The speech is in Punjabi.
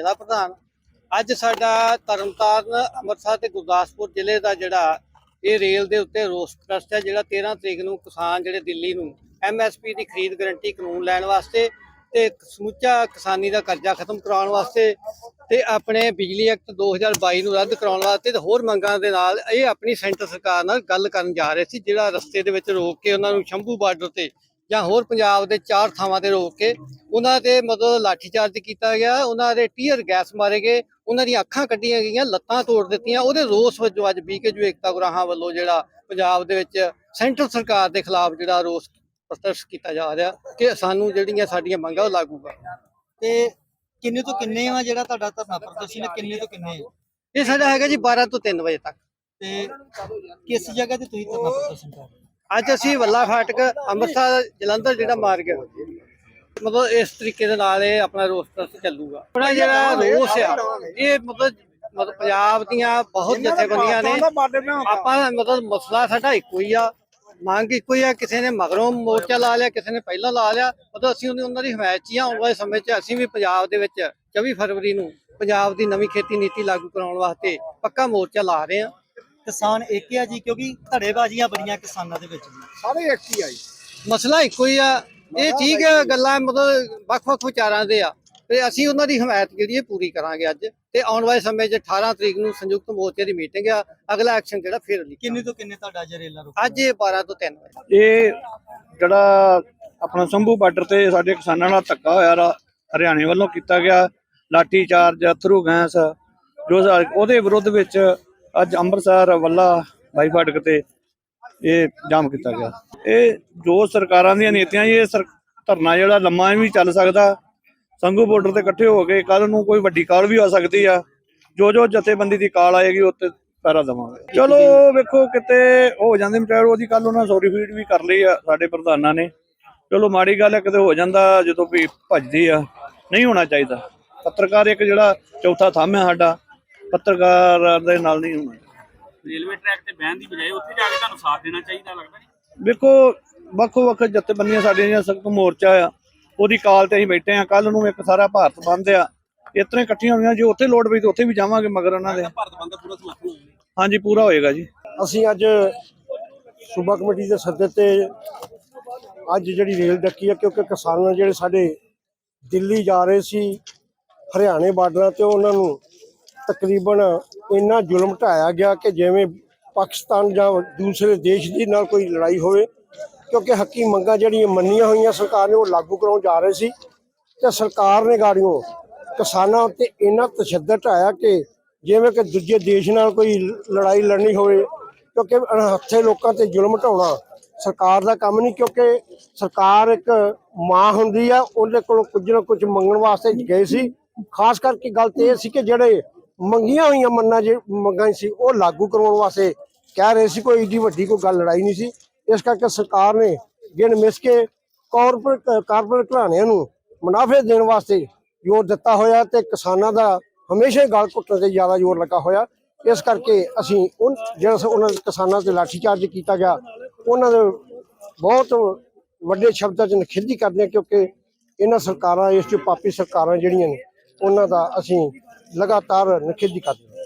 ਜ਼ਿਲ੍ਹਾ ਪ੍ਰਧਾਨ। ਅੱਜ ਸਾਡਾ ਤਰਨਤਾਰਨ ਅੰਮ੍ਰਿਤਸਰ ਤੇ ਗੁਰਦਾਸਪੁਰ ਜ਼ਿਲ੍ਹੇ ਦਾ ਜਿਹੜਾ ਇਹ ਰੇਲ ਦੇ ਉੱਤੇ ਰੋਸ ਪ੍ਰਸਤ ਹੈ, ਜਿਹੜਾ 13 ਤਰੀਕ ਨੂੰ ਕਿਸਾਨ ਜਿਹੜੇ ਦਿੱਲੀ ਨੂੰ ਐਮਐਸਪੀ ਦੀ ਖਰੀਦ ਗਰੰਟੀ ਕਾਨੂੰਨ ਲੈਣ ਵਾਸਤੇ ਤੇ ਸਮੁੱਚਾ ਕਿਸਾਨੀ ਦਾ ਕਰਜ਼ਾ ਖਤਮ ਕਰਾਉਣ ਵਾਸਤੇ ਤੇ ਆਪਣੇ ਬਿਜਲੀ ਐਕਟ 2022 ਨੂੰ ਰੱਦ ਕਰਾਉਣ ਵਾਸਤੇ ਤੇ ਹੋਰ ਮੰਗਾਂ ਦੇ ਨਾਲ ਇਹ ਆਪਣੀ ਸੈਂਟਰ ਸਰਕਾਰ ਨਾਲ ਗੱਲ ਕਰਨ ਜਾ ਰਹੇ ਸੀ, ਜਿਹੜਾ ਰਸਤੇ ਦੇ ਵਿੱਚ ਰੋਕ ਕੇ ਉਹਨਾਂ ਨੂੰ ਸ਼ੰਭੂ ਬਾਰਡਰ ਤੇ ਜਾਂ ਹੋਰ ਪੰਜਾਬ ਦੇ ਚਾਰ ਥਾਵਾਂ ਤੇ ਰੋਕ ਕੇ ਉਹਨਾਂ ਤੇ ਮਤਲਬ ਲਾਠੀਚਾਰਜ ਕੀਤਾ ਗਿਆ ਉਹਨਾਂ ਦੇ ਟੀਅਰ ਗੈਸ ਮਾਰੇ ਗਏ ਉਹਨਾਂ ਦੀਆਂ ਅੱਖਾਂ ਕੱਢੀਆਂ ਗਈਆਂ ਲੱਤਾਂ ਤੋੜ ਦਿੱਤੀਆਂ ਉਹਦੇ ਰੋਸ ਵਜੋਂ ਅੱਜ ਬੀਕੇਯੂ ਏਕਤਾ ਗੁਰਾਹਾਂ ਵੱਲੋਂ ਜਿਹੜਾ ਪੰਜਾਬ ਦੇ ਵਿੱਚ ਸੈਂਟਰ ਸਰਕਾਰ ਦੇ ਖਿਲਾਫ ਜਿਹੜਾ ਰੋਸ ਪ੍ਰਦਰਸ਼ਨ ਕੀਤਾ ਜਾ ਰਿਹਾ ਕਿ ਸਾਨੂੰ ਜਿਹੜੀਆਂ ਸਾਡੀਆਂ ਮੰਗਾਂ ਉਹ ਲਾਗੂ ਕਰ ਤੇ ਕਿੰਨੇ ਤੋਂ ਕਿੰਨੇ ਆ ਜਿਹੜਾ ਤੁਹਾਡਾ ਧਰਨਾ ਪ੍ਰਦਰਸ਼ਨ ਕਿੰਨੇ ਤੋਂ ਕਿੰਨੇ ਆ? ਇਹ ਸਾਡਾ ਹੈਗਾ ਜੀ 12 ਤੋਂ 3 ਵਜੇ ਤੱਕ। ਤੇ ਕਿਸ ਜਗ੍ਹਾ ਤੇ ਤੁਸੀਂ ਧਰਨਾ ਪ੍ਰਦਰਸ਼ਨ ਕਰ ਰਹੇ ਹੋ? ਅੱਜ ਅਸੀਂ ਵੱਲਾ ਫਾਟਕ ਅੰਮ੍ਰਿਤਸਰ ਜਲੰਧਰ ਜਿਹੜਾ ਮਾਰਗ ਹੈ। ਮਤਲਬ ਇਸ ਤਰੀਕੇ ਦੇ ਨਾਲ ਇਹ ਆਪਣਾ ਰੋਸ ਚੱਲੂਗਾ। ਆਪਣਾ ਜਿਹੜਾ ਰੋਸ ਆ ਇਹ ਮਤਲਬ ਮਤਲਬ ਪੰਜਾਬ ਦੀਆਂ ਬਹੁਤ ਜਥੇਬੰਦੀਆਂ ਨੇ। ਆਪਾਂ ਮਤਲਬ ਮਸਲਾ ਸਾਡਾ ਇੱਕੋ ਹੀ ਆ। ਮੰਗ ਇੱਕੋ ਹੀ ਆ ਕਿਸੇ ਨੇ ਮਗਰੋਂ ਮੋਰਚਾ ਲਾ ਲਿਆ ਕਿਸੇ ਨੇ ਪਹਿਲਾਂ ਲਾ ਲਿਆ। ਮਤਲਬ ਅਸੀਂ ਉਹਨਾਂ ਦੀ ਹਮਾਇਤ 'ਚ ਹੀ ਆਉਣ ਵਾਲੇ ਸਮੇਂ 'ਚ ਅਸੀਂ ਵੀ ਪੰਜਾਬ ਦੇ ਵਿੱਚ 24 ਫਰਵਰੀ ਨੂੰ ਪੰਜਾਬ ਦੀ ਨਵੀਂ ਖੇਤੀ ਨੀਤੀ ਲਾਗੂ ਕਰਾਉਣ ਵਾਸਤੇ ਪੱਕਾ ਮੋਰਚਾ ਲਾ ਰਹੇ ਆ ਕਿਸਾਨ ਇੱਕ ਆ ਜੀ ਕਿਉਂਕਿ ਧੜੇਬਾਜ਼ੀਆਂ ਬੜੀਆਂ ਕਿਸਾਨਾਂ ਦੇ ਵਿੱਚ ਜੀ। ਸਾਰੇ ਐਕਟੀ ਆਈ ਮਸਲਾ ਇੱਕੋ ਹੀ ਆ। ਇਹ ਠੀਕ ਹੈ ਗੱਲਾਂ ਮਤਲਬ ਵੱਖ-ਵੱਖ ਵਿਚਾਰਾਂ ਦੇ ਆ। ਤੇ ਅਸੀਂ ਉਹਨਾਂ ਦੀ ਹਮਾਇਤ ਜਿਹੜੀ ਹੈ ਪੂਰੀ ਕਰਾਂਗੇ ਅੱਜ। ਤੇ ਆਉਣ ਵਾਲੇ ਸਮੇਂ 'ਚ 18 ਤਰੀਕ ਨੂੰ ਸੰਯੁਕਤ ਮੋਰਚੇ ਦੀ ਮੀਟਿੰਗ ਆ। ਅਗਲਾ ਐਕਸ਼ਨ ਜਿਹੜਾ ਫਿਰ ਲਈ ਕਿੰਨੇ ਤੋਂ ਕਿੰਨੇ ਤੁਹਾਡਾ ਜਰੇਲਾ ਰੁਕ ਅੱਜ ਇਹ 12 ਤੋਂ 3 ਵਜੇ। ਇਹ ਜਿਹੜਾ ਆਪਣਾ ਸੰਭੂ ਬਾਰਡਰ ਤੇ ਸਾਡੇ ਕਿਸਾਨਾਂ ਨਾਲ ਧੱਕਾ ਹੋਇਆ ਰਾ ਹਰਿਆਣੇ ਵੱਲੋਂ ਕੀਤਾ ਗਿਆ। ਲਾਠੀ ਚਾਰਜ ਅਥਰੂ ਗੈਸ ਜੋ ਉਹਦੇ ਵਿਰੁੱਧ ਵਿੱਚ ਅੱਜ ਅੰਮ੍ਰਿਤਸਰ, ਵੱਲਾ ਬਾਈ ਫਾਟਕ ਤੇ ਇਹ ਜਾਮ ਕੀਤਾ ਗਿਆ। ਇਹ ਜੋ ਸਰਕਾਰਾਂ ਦੀਆਂ ਨੀਤੀਆਂ ਇਹ ਧਰਨਾ ਜਿਹੜਾ ਲੰਮਾ ਵੀ ਚੱਲ ਸਕਦਾ। ਸੰਘੂ ਬਾਰਡਰ ਤੇ ਇਕੱਠੇ ਹੋ ਕੇ ਕੱਲ ਨੂੰ ਕੋਈ ਵੱਡੀ ਕਾਲ ਵੀ ਹੋ ਸਕਦੀ ਆ। ਜੋ ਜੋ ਜਥੇਬੰਦੀ ਦੀ ਕਾਲ ਆਏਗੀ ਉੱਤੇ ਪੈਰਾ ਦਵਾਂਗੇ। ਚਲੋ, ਵੇਖੋ ਕਿਤੇ ਹੋ ਜਾਂਦੇ ਮਟਿਆਰ ਉਹਦੀ ਕੱਲ ਉਹਨਾਂ ਸੌਰੀ ਫੀਡ ਵੀ ਕਰ ਲਈ ਆ ਸਾਡੇ ਪ੍ਰਧਾਨਾਂ ਨੇ। ਚਲੋ, ਮਾੜੀ ਗੱਲ ਹੈ ਕਿਤੇ ਹੋ ਜਾਂਦਾ ਜਦੋਂ ਵੀ ਭੱਜਦੀ ਆ, ਨਹੀਂ ਹੋਣਾ ਚਾਹੀਦਾ। ਪੱਤਰਕਾਰ ਇੱਕ ਜਿਹੜਾ ਚੌਥਾ ਥੰਮ ਹੈ ਸਾਡਾ ਪੱਤਰਕਾਰ ਦੇ ਨਾਲ ਨਹੀਂ ਹੋਣਾ ਰੇਲਵੇ ਟਰੈਕ ਤੇ ਬਹਿਣ ਦੀ ਬਜਾਏ ਉੱਥੇ ਜਾ ਕੇ ਤੁਹਾਨੂੰ ਸਾਥ ਦੇਣਾ ਚਾਹੀਦਾ ਲੱਗਦਾ ਨਹੀਂ ਵੇਖੋ ਵੱਖੋ ਵੱਖ ਜਥੇਬੰਦੀਆਂ ਸਾਡੀਆਂ ਜਿਹੜੀਆਂ ਸਖਤ ਮੋਰਚਾ ਆ ਉਹਦੀ ਕਾਲ ਤੇ ਅਸੀਂ ਬੈਠੇ ਆ। ਕੱਲ ਨੂੰ ਇੱਕ ਸਾਰਾ ਭਾਰਤ ਬੰਦ ਆ। ਇਤਨੇ ਇਕੱਠੀਆਂ ਹੋਈਆਂ ਜੇ ਉੱਥੇ ਲੋੜ ਪਈ ਤਾਂ ਉੱਥੇ ਵੀ ਜਾਵਾਂਗੇ ਮਗਰ ਉਹਨਾਂ ਦੇ। ਭਾਰਤ ਬੰਦ ਦਾ ਪੂਰਾ ਸਮਰਥਨ ਹੋਊਗਾ ਹਾਂਜੀ ਪੂਰਾ ਹੋਏਗਾ ਜੀ। ਅਸੀਂ ਅੱਜ ਸੂਬਾ ਕਮੇਟੀ ਦੇ ਸੱਦੇ ਤੇ ਅੱਜ ਜਿਹੜੀ ਰੇਲ ਡੱਕੀ ਆ ਕਿਉਂਕਿ ਕਿਸਾਨ ਜਿਹੜੇ ਸਾਡੇ ਦਿੱਲੀ ਜਾ ਰਹੇ ਸੀ ਹਰਿਆਣੇ ਬਾਰਡਰਾਂ ਤੇ ਉਹਨਾਂ ਨੂੰ ਤਕਰੀਬਨ ਇੰਨਾ ਜ਼ੁਲਮ ਢਾਇਆ ਗਿਆ ਕਿ ਜਿਵੇਂ ਪਾਕਿਸਤਾਨ ਜਾਂ ਦੂਸਰੇ ਦੇਸ਼ ਦੀ ਨਾਲ ਕੋਈ ਲੜਾਈ ਹੋਵੇ, ਕਿਉਂਕਿ ਹੱਕੀ ਮੰਗਾਂ ਜਿਹੜੀਆਂ ਮੰਨੀਆਂ ਹੋਈਆਂ ਸਰਕਾਰ ਨੇ ਉਹ ਲਾਗੂ ਕਰਾਉਣ ਜਾ ਰਹੇ ਸੀ। ਤੇ ਸਰਕਾਰ ਨੇ ਗਾੜੀਆਂ ਕਿਸਾਨਾਂ ਉੱਤੇ ਇੰਨਾ ਤਸ਼ੱਦਦ ਢਾਇਆ ਕਿ ਜਿਵੇਂ ਕਿ ਦੂਜੇ ਦੇਸ਼ ਨਾਲ ਕੋਈ ਲੜਾਈ ਲੜਨੀ ਹੋਵੇ, ਕਿਉਂਕਿ ਹੱਥੇ ਲੋਕਾਂ ਤੇ ਜ਼ੁਲਮ ਢਾਉਣਾ ਸਰਕਾਰ ਦਾ ਕੰਮ ਨਹੀਂ, ਕਿਉਂਕਿ ਸਰਕਾਰ ਇੱਕ ਮਾਂ ਹੁੰਦੀ ਆ, ਉਹਦੇ ਕੋਲੋਂ ਕੁਝ ਨਾ ਕੁਝ ਮੰਗਣ ਵਾਸਤੇ ਗਏ ਸੀ। ਖਾਸ ਕਰਕੇ ਗੱਲ ਤੇ ਇਹ ਸੀ ਕਿ ਜਿਹੜੇ ਮੰਗੀਆਂ ਹੋਈਆਂ ਮੰਨਾਂ ਜੇ ਮੰਗਾਂ ਸੀ, ਉਹ ਲਾਗੂ ਕਰਾਉਣ ਵਾਸਤੇ ਕਹਿ ਰਹੇ ਸੀ, ਕੋਈ ਏਡੀ ਵੱਡੀ ਕੋਈ ਗੱਲ ਲੜਾਈ ਨਹੀਂ ਸੀ। ਇਸ ਕਰਕੇ ਸਰਕਾਰ ਨੇ ਗਿਣ ਮਿਸ ਕੇ ਕਾਰਪੋਰੇਟ ਕਾਰਪੋਰੇਟ ਘਰਾਣਿਆਂ ਨੂੰ ਮੁਨਾਫੇ ਦੇਣ ਵਾਸਤੇ ਜ਼ੋਰ ਦਿੱਤਾ ਹੋਇਆ ਤੇ ਕਿਸਾਨਾਂ ਦਾ ਹਮੇਸ਼ਾ ਹੀ ਗਲ ਘੁੱਟਣ ਤੇ ਜ਼ਿਆਦਾ ਜ਼ੋਰ ਲੱਗਾ ਹੋਇਆ। ਇਸ ਕਰਕੇ ਅਸੀਂ ਉਹ ਜਿਹੜਾ ਉਹਨਾਂ ਕਿਸਾਨਾਂ ਤੇ ਲਾਠੀਚਾਰਜ ਕੀਤਾ ਗਿਆ, ਉਹਨਾਂ ਦੇ ਬਹੁਤ ਵੱਡੇ ਸ਼ਬਦਾਂ 'ਚ ਨਿਖੇਧੀ ਕਰਦੇ ਹਾਂ ਕਿਉਂਕਿ ਇਹਨਾਂ ਸਰਕਾਰਾਂ, ਇਸ 'ਚ ਪਾਪੀ ਸਰਕਾਰਾਂ ਜਿਹੜੀਆਂ ਨੇ, ਉਹਨਾਂ ਦਾ ਅਸੀਂ ਲਗਾਤਾਰ ਨਿਖੇਧੀ ਕਰਦੇ